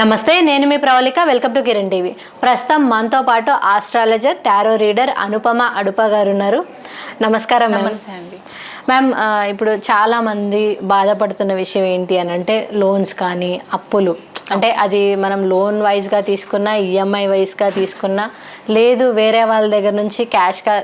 నమస్తే నేను మీ Pravalika. Welcome to Kiran TV. ప్రస్తుతం మనతో పాటు astrologer tarot reader Anupama Adupa garu ఉన్నారు. నమస్కారం మ్యామ్. నమస్తే అండి. మ్యామ్ ఇప్పుడు చాలా మంది బాధపడుతున్న విషయం ఏంటి అని అంటే లోన్స్ కానీ అప్పులు. అంటే అది మనం లోన్ వైజ్గా తీసుకున్నా ఈఎంఐ వైజ్గా తీసుకున్నా లేదు వేరే వాళ్ళ దగ్గర నుంచి క్యాష్గా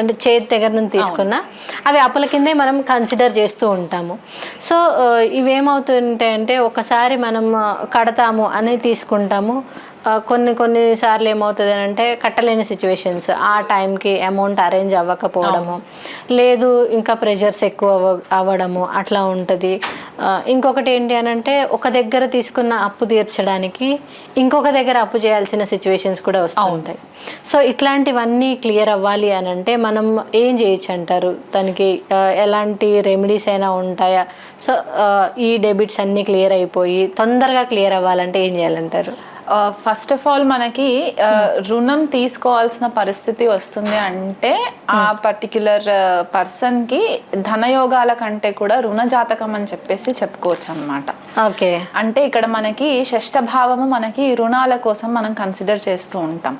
అంటే చేతి దగ్గర నుంచి తీసుకున్నా అవి అప్పుల కిందే మనం కన్సిడర్ చేస్తూ ఉంటాము. సో ఇవేమవుతుంటాయంటే ఒకసారి మనం కడతాము అని తీసుకుంటాము. కొన్ని కొన్ని సార్లు ఏమవుతుంది అని అంటే కట్టలేని సిచ్యువేషన్స్ ఆ టైంకి అమౌంట్ అరేంజ్ అవ్వకపోవడము. లేదు ఇంకా ప్రెషర్స్ ఎక్కువ అవ్వ- అవ్వడము అట్లా ఉంటుంది. ఇంకొకటి ఏంటి అని అంటే ఒక దగ్గర తీసుకున్న అప్పు తీర్చడానికి ఇంకొక దగ్గర అప్పు చేయాల్సిన సిచ్యువేషన్స్ కూడా వస్తూ ఉంటాయి సో ఇట్లాంటివన్నీ క్లియర్ అవ్వాలి అని అంటే మనం ఏం చేయొచ్చు అంటారు? దానికి ఎలాంటి రెమెడీస్ అయినా ఉంటాయా? సో ఈ డెబిట్స్ అన్నీ క్లియర్ అయిపోయి తొందరగా క్లియర్ అవ్వాలంటే ఏం చేయాలంటారు? ఫస్ట్ ఆఫ్ ఆల్ మనకి రుణం తీసుకోవాల్సిన పరిస్థితి వస్తుంది అంటే ఆ పర్టిక్యులర్ పర్సన్కి ధనయోగాల కంటే కూడా రుణ జాతకం అని చెప్పేసి చెప్పుకోవచ్చు అనమాట ఓకే. అంటే ఇక్కడ మనకి షష్ఠ భావము మనకి రుణాల కోసం మనం కన్సిడర్ చేస్తూ ఉంటాం.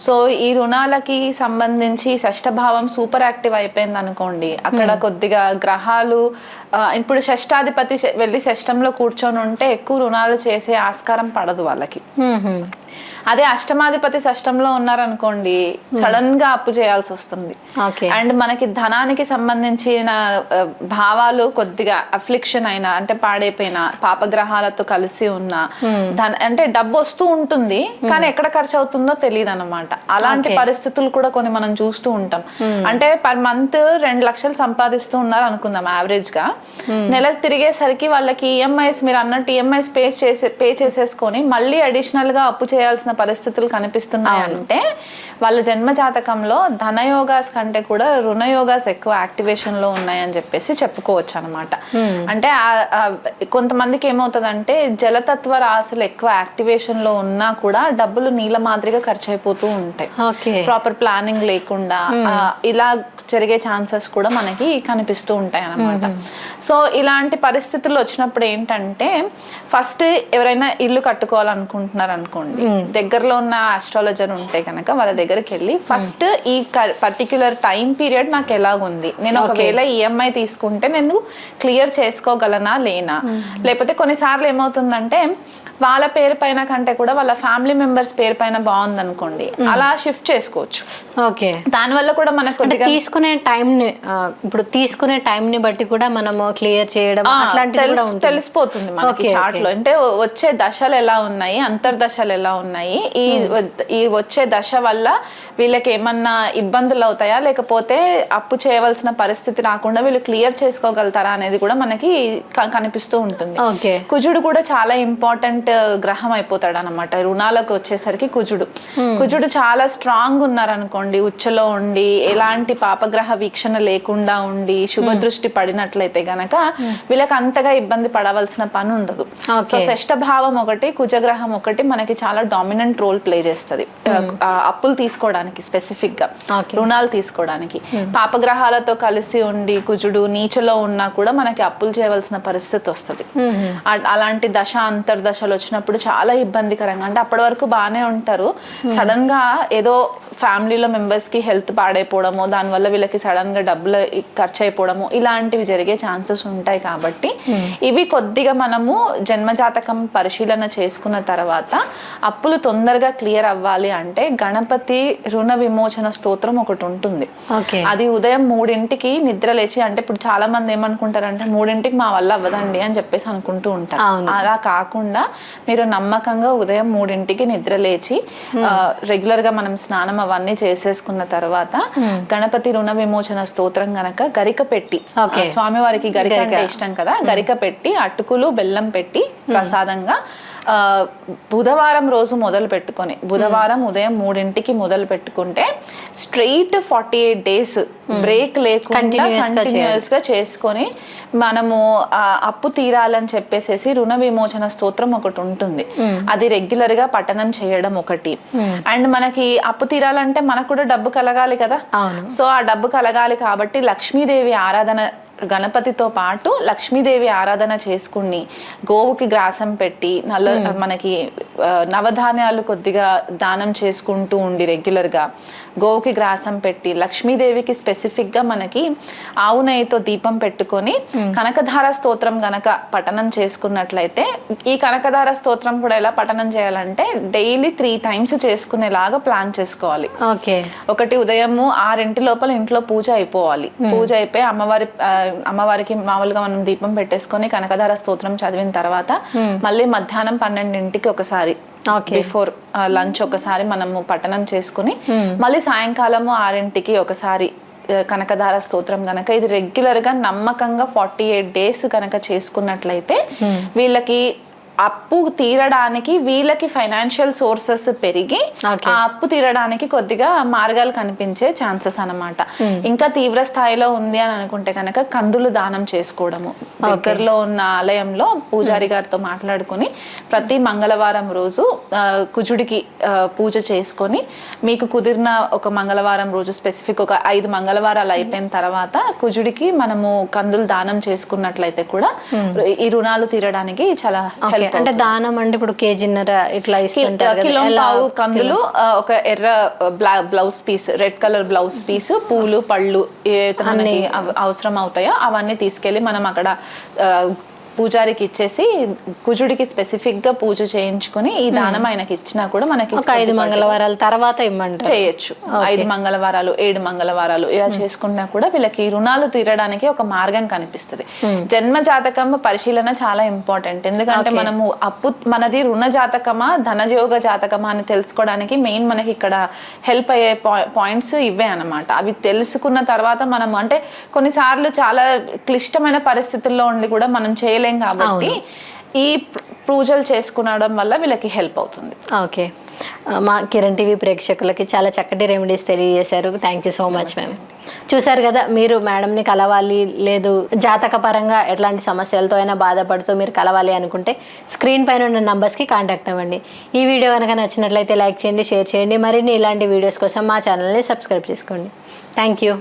సో ఈ రుణాలకి సంబంధించి షష్ఠ భావం సూపర్ యాక్టివ్ అయిపోయింది అనుకోండి అక్కడ కొద్దిగా గ్రహాలు ఇప్పుడు షష్టాధిపతి వెళ్ళి షష్టంలో కూర్చొని ఉంటే ఎక్కువ రుణాలు చేసే ఆస్కారం పడదు వాళ్ళకి. Mm-hmm. అదే అష్టమాధిపతి షష్టంలో ఉన్నారనుకోండి సడన్గా అప్పు చేయాల్సి వస్తుంది. అండ్ మనకి ధనానికి సంబంధించిన భావాలు కొద్దిగా అఫ్లిక్షన్ అయినా అంటే పాడైపోయిన పాపగ్రహాలతో కలిసి ఉన్న ధన అంటే డబ్బు వస్తూ ఉంటుంది కానీ ఎక్కడ ఖర్చు అవుతుందో తెలియదు అనమాట అలాంటి పరిస్థితులు కూడా కొన్ని మనం చూస్తూ ఉంటాం. అంటే పర్ మంత్ రెండు లక్షలు సంపాదిస్తూ ఉన్నారు అనుకుందాం యావరేజ్గా నెలకు తిరిగేసరికి వాళ్ళకి ఈఎంఐస్ మీరు అన్నట్టు ఈఎంఐస్ పే చేసే పే చేసేసుకొని మళ్ళీ అడిషనల్గా అప్పు చేయాల్సిన పరిస్థితులు కనిపిస్తున్నాయి అంటే వాళ్ళ జన్మ జాతకంలో ధనయోగాస్ కంటే కూడా రుణయోగాస్ ఎక్కువ యాక్టివేషన్లో ఉన్నాయని చెప్పేసి చెప్పుకోవచ్చు అనమాట అంటే కొంతమందికి ఏమవుతుందంటే జలతత్వ రాశులు ఎక్కువ యాక్టివేషన్లో ఉన్నా కూడా డబ్బులు నీళ్ళ మాదిరిగా ఖర్చు అయిపోతూ ఉంటాయి ప్రాపర్ ప్లానింగ్ లేకుండా ఇలా జరిగే ఛాన్సెస్ కూడా మనకి కనిపిస్తూ ఉంటాయి అన్నమాట సో ఇలాంటి పరిస్థితులు వచ్చినప్పుడు ఏంటంటే ఫస్ట్ ఎవరైనా ఇల్లు కట్టుకోవాలనుకుంటున్నారు అనుకోండి దగ్గరలో ఉన్న ఆస్ట్రాలజర్ ఉంటే కనుక వాళ్ళ దగ్గరికి వెళ్ళి ఫస్ట్ ఈ పర్టిక్యులర్ టైం పీరియడ్ నాకు ఎలాగుంది? నేను ఒకవేళ ఈఎంఐ తీసుకుంటే నేను క్లియర్ చేసుకోగలనా లేనా? లేకపోతే కొన్నిసార్లు ఏమవుతుందంటే వాళ్ళ పేరు పైన కంటే కూడా వాళ్ళ ఫ్యామిలీ మెంబర్స్ పేరు పైన బాగుంది అనుకోండి అలా షిఫ్ట్ చేసుకోవచ్చు. ఓకే. దానివల్ల కూడా మనకు తీసుకునే టైం ఇప్పుడు తీసుకునే టైం ని బట్టి కూడా మనము క్లియర్ చేయడం తెలిసిపోతుంది మనకి Okay, చార్ట్లో. అంటే వచ్చే దశలు ఎలా ఉన్నాయి అంతర్దశలు ఎలా ఉన్నాయి. ఈ ఈ వచ్చే దశ వల్ల వీళ్ళకి ఏమన్నా ఇబ్బందులు అవుతాయా లేకపోతే అప్పు చేయవలసిన పరిస్థితి రాకుండా వీళ్ళు క్లియర్ చేసుకోగలుగుతారా అనేది కూడా మనకి కనిపిస్తూ ఉంటుంది. కుజుడు కూడా చాలా ఇంపార్టెంట్ గ్రహం అయిపోతాడు అనమాట రుణాలకు వచ్చేసరికి కుజుడు. కుజుడు చాలా స్ట్రాంగ్ ఉన్నారనుకోండి ఉచ్చలో ఉండి ఎలాంటి పాపగ్రహ వీక్షణ లేకుండా ఉండి శుభ దృష్టి పడినట్లయితే గనక వీళ్ళకి అంతగా ఇబ్బంది పడవలసిన పని ఉండదు సో షష్ఠ భావం ఒకటి కుజగ్రహం ఒకటి మనకి చాలా డామినెంట్ రోల్ ప్లే చేస్తుంది. అప్పులు తీసుకోవడానికి స్పెసిఫిక్గా Okay. రుణాలు తీసుకోవడానికి. పాపగ్రహాలతో కలిసి ఉండి కుజుడు నీచలో ఉన్నా కూడా మనకి అప్పులు చేయవలసిన పరిస్థితి వస్తుంది. అ- అలాంటి దశ అంతర్దశలు వచ్చినప్పుడు చాలా ఇబ్బందికరంగా అంటే అప్పటి వరకు బాగానే ఉంటారు. సడన్గా ఏదో ఫ్యామిలీలో మెంబర్స్కి హెల్త్ పాడైపోవడము దానివల్ల వీళ్ళకి సడన్గా డబ్బులు ఖర్చు అయిపోవడము ఇలాంటివి జరిగే ఛాన్సెస్ ఉంటాయి కాబట్టి ఇవి కొద్దిగా మనము జన్మజాతకం పరిశీలన చేసుకున్న తర్వాత అప్పులు తొందరగా క్లియర్ అవ్వాలి అంటే గణపతి రుణ విమోచన స్తోత్రం ఒకటి ఉంటుంది. ఓకే. అది ఉదయం మూడింటికి నిద్ర లేచి అంటే ఇప్పుడు చాలా మంది ఏమనుకుంటారంటే మూడింటికి మా వల్ల అవ్వదండి అని చెప్పేసి అనుకుంటూ ఉంటారు. అలా కాకుండా మీరు నమ్మకంగా ఉదయం మూడింటికి నిద్ర లేచి రెగ్యులర్గా మనం స్నానం అవన్నీ చేసేసుకున్న తర్వాత గణపతి రుణ విమోచన స్తోత్రం గనక గరిక పెట్టి స్వామివారికి గరిక అంటే ఇష్టం కదా గరిక పెట్టి అటుకులు బెల్లం పెట్టి ప్రసాదంగా బుధవారం రోజు మొదలు పెట్టుకొని బుధవారం ఉదయం మూడింటికి మొదలు పెట్టుకుంటే straight forty eight days break లేకుండా కంటిన్యూస్గా చేసుకొని మనము అప్పు తీరాలని చెప్పేసేసి రుణ విమోచన స్తోత్రం ఒకటి ఉంటుంది. అది రెగ్యులర్గా పఠనం చేయడం ఒకటి. అండ్ మనకి అప్పు తీరాలంటే మనకు కూడా డబ్బు కలగాలి కదా? సో ఆ డబ్బు కలగాలి కాబట్టి లక్ష్మీదేవి ఆరాధన గణపతితో పాటు లక్ష్మీదేవి ఆరాధన చేసుకుని గోవుకి గ్రాసం పెట్టి నల్ల మనకి నవధాన్యాలు కొద్దిగా దానం చేసుకుంటూ ఉండి రెగ్యులర్గా గోవుకి గ్రాసం పెట్టి లక్ష్మీదేవికి స్పెసిఫిక్గా మనకి ఆవు నెయ్యితో దీపం పెట్టుకొని కనకధార స్తోత్రం గనక పఠనం చేసుకున్నట్లయితే ఈ కనకధార స్తోత్రం కూడా ఎలా పఠనం చేయాలంటే డైలీ త్రీ టైమ్స్ చేసుకునేలాగా ప్లాన్ చేసుకోవాలి. ఓకే. ఒకటి ఉదయము ఆరింటి లోపల ఇంట్లో పూజ అయిపోవాలి. పూజ అయిపోయి అమ్మవారి అమ్మవారికి మామూలుగా మనం దీపం పెట్టేసుకొని కనకధార స్తోత్రం చదివిన తర్వాత మళ్ళీ మధ్యాహ్నం పన్నెండింటికి ఒకసారి ఓకే బిఫోర్ లంచ్ ఒకసారి మనము పఠనం చేసుకుని మళ్ళీ సాయంకాలము ఆరింటికి ఒకసారి కనకధార స్తోత్రం గనక ఇది రెగ్యులర్గా నమ్మకంగా ఫార్టీ ఎయిట్ డేస్ కనుక చేసుకున్నట్లయితే వీళ్ళకి అప్పు తీరడానికి వీళ్ళకి ఫైనాన్షియల్ సోర్సెస్ పెరిగి. ఆ అప్పు తీరడానికి కొద్దిగా మార్గాలు కనిపించే ఛాన్సెస్ అన్నమాట. ఇంకా తీవ్ర స్థాయిలో ఉంది అని అనుకుంటే కనుక కందులు దానం చేసుకోవడము. దగ్గరలో ఉన్న ఆలయంలో పూజారి గారితో మాట్లాడుకుని ప్రతి మంగళవారం రోజు కుజుడికి పూజ చేసుకొని మీకు కుదిరిన ఒక మంగళవారం రోజు స్పెసిఫిక్ ఒక ఐదు మంగళవారాలు అయిపోయిన తర్వాత కుజుడికి మనము కందులు దానం చేసుకున్నట్లయితే కూడా ఈ రుణాలు తీరడానికి చాలా హెల్ప్ అంటే దానం అంటే ఇప్పుడు కేజీన్నర ఇట్లా ఇస్తుంటారు కిలో పావు కందులు ఒక ఎర్ర బ్లా blouse piece red colour blouse piece పూలు పళ్ళు మనకి అవ- అవసరం అవుతాయో అవన్నీ తీసుకెళ్ళి మనం అక్కడ ఆ, పూజారికి ఇచ్చేసి కుజుడికి స్పెసిఫిక్గా పూజ చేయించుకొని ఈ దానం ఆయనకి ఇచ్చినా కూడా మనకి ఐదు మంగళవారాల తర్వాత ఇమ్మంటారు. చేయొచ్చు. ఐదు మంగళవారాలు ఏడు మంగళవారాలు ఇలా చేసుకున్నా కూడా వీళ్ళకి రుణాలు తీరడానికి ఒక మార్గం కనిపిస్తుంది. జన్మ జాతకం పరిశీలన చాలా ఇంపార్టెంట్ ఎందుకంటే మనము అప్పు మనది రుణ జాతకమా ధనయోగ జాతకమా అని తెలుసుకోవడానికి మెయిన్ మనకి ఇక్కడ హెల్ప్ అయ్యే పాయింట్స్ ఇవే అన్నమాట. అవి తెలుసుకున్న తర్వాత మనం అంటే కొన్నిసార్లు చాలా క్లిష్టమైన పరిస్థితుల్లో ఉండి కూడా మనం చేయలేం కాబట్టి ఈ పూజలు చేసుకునడం వల్ల వీళ్ళకి హెల్ప్ అవుతుంది. ఓకే. మా కిరణ్ టీవీ ప్రేక్షకులకి చాలా చక్కటి రెమెడీస్ తెలియజేశారు. Thank you so much ma'am చూసారు కదా మీరు మేడంని కలవాలి లేదు జాతక పరంగా ఎట్లాంటి సమస్యలతో అయినా బాధపడుతూ మీరు కలవాలి అనుకుంటే స్క్రీన్ పైన ఉన్న నంబర్స్కి కాంటాక్ట్ అవ్వండి. ఈ వీడియో కనుక నచ్చినట్లయితే లైక్ చేయండి షేర్ చేయండి. మరిన్ని ఇలాంటి వీడియోస్ కోసం మా ఛానల్ని సబ్స్క్రైబ్ చేసుకోండి. Thank you